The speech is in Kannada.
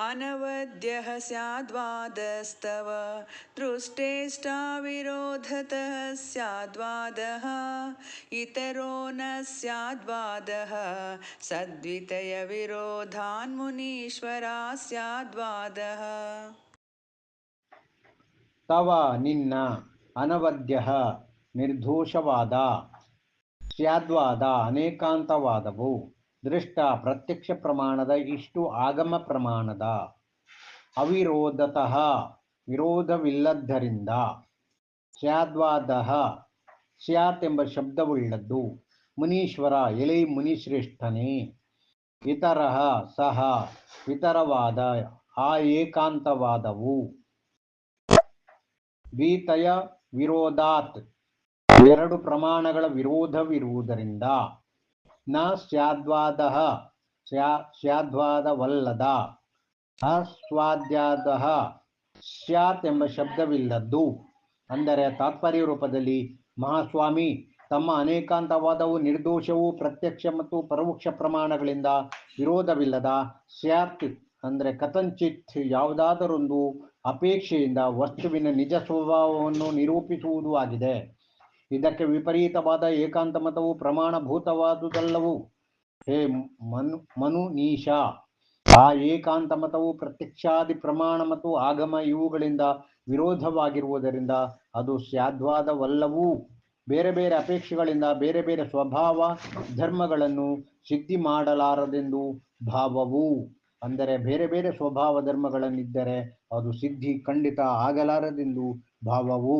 अनवद्यः स्याद्वादस्तव दृष्टेष्टाविरोधतः स्याद्वादः इतरो न स्याद्वादः सद्वितयविरोधान्मुनीश्वरा स्याद्वादः ತವ ನಿನ್ನ ಅನವದ್ಯ ನಿರ್ದೋಷವಾದ ಸ್ಯಾದ್ವಾದ ಅನೇಕಾಂತವಾದವು ದೃಷ್ಟ ಪ್ರತ್ಯಕ್ಷ ಪ್ರಮಾಣದ ಇಷ್ಟು ಆಗಮ ಪ್ರಮಾಣದ. ಅವಿರೋಧತಃ, ವಿರೋಧವಿಲ್ಲದ್ದರಿಂದ. ಸ್ಯಾದ್ವಾದ ಸ್ಯಾತ್ ಎಂಬ ಶಬ್ದವುಳ್ಳದ್ದು. ಮುನೀಶ್ವರ ಎಳೆ ಮುನಿಶ್ರೇಷ್ಠನೇ. ಇತರ ಸಹ, ಇತರವಾದ, ಆ ಏಕಾಂತವಾದವು. ದ್ವಿತಯ ವಿರೋಧಾತ್. ಎರಡು ಪ್ರಮಾಣಗಳ ವಿರೋಧವಿರುವುದರಿಂದ. ನ ಸ್ಯಾದ್ವಾದ ಸ್ಯಾ, ಸ್ಯಾದ್ವಾದವಲ್ಲದ. ಅಸ್ವಾದ್ಯಾದ ಸ್ಯಾತ್ ಎಂಬ ಶಬ್ದವಿಲ್ಲದ್ದು. ಅಂದರೆ ತಾತ್ಪರ್ಯ ರೂಪದಲ್ಲಿ ಮಹಾಸ್ವಾಮಿ ತಮ್ಮ ಅನೇಕಾಂತವಾದವು, ನಿರ್ದೋಷವು, ಪ್ರತ್ಯಕ್ಷ ಮತ್ತು ಪರೋಕ್ಷ ಪ್ರಮಾಣಗಳಿಂದ ವಿರೋಧವಿಲ್ಲದ ಸ್ಯಾತ್ ಅಂದರೆ ಕಥಂಚಿತ್ ಯಾವುದಾದರೊಂದು ಅಪೇಕ್ಷೆಯಿಂದ ವಸ್ತುವಿನ ನಿಜ ಸ್ವಭಾವವನ್ನು ನಿರೂಪಿಸುವುದು ಆಗಿದೆ. ಇದಕ್ಕೆ ವಿಪರೀತವಾದ ಏಕಾಂತ ಮತವು ಪ್ರಮಾಣಭೂತವಾದುದಲ್ಲವು? ಹೇ ಮನು ಮನು ನೀಶಾ, ಆ ಏಕಾಂತ ಮತವು ಪ್ರತ್ಯಕ್ಷಾದಿ ಪ್ರಮಾಣ ಮತ್ತು ಆಗಮ ಇವುಗಳಿಂದ ವಿರೋಧವಾಗಿರುವುದರಿಂದ ಅದು ಸ್ಯಾದ್ವಾದವಲ್ಲವೂ? ಬೇರೆ ಬೇರೆ ಅಪೇಕ್ಷೆಗಳಿಂದ ಬೇರೆ ಬೇರೆ ಸ್ವಭಾವ ಧರ್ಮಗಳನ್ನು ಸಿದ್ಧಿ ಮಾಡಲಾರದೆಂದು ಭಾವವು? ಅಂದರೆ ಬೇರೆ ಬೇರೆ ಸ್ವಭಾವ ಧರ್ಮಗಳನ್ನಿದ್ದರೆ ಅದು ಸಿದ್ಧಿ ಖಂಡಿತ ಆಗಲಾರದೆಂದು ಭಾವವು?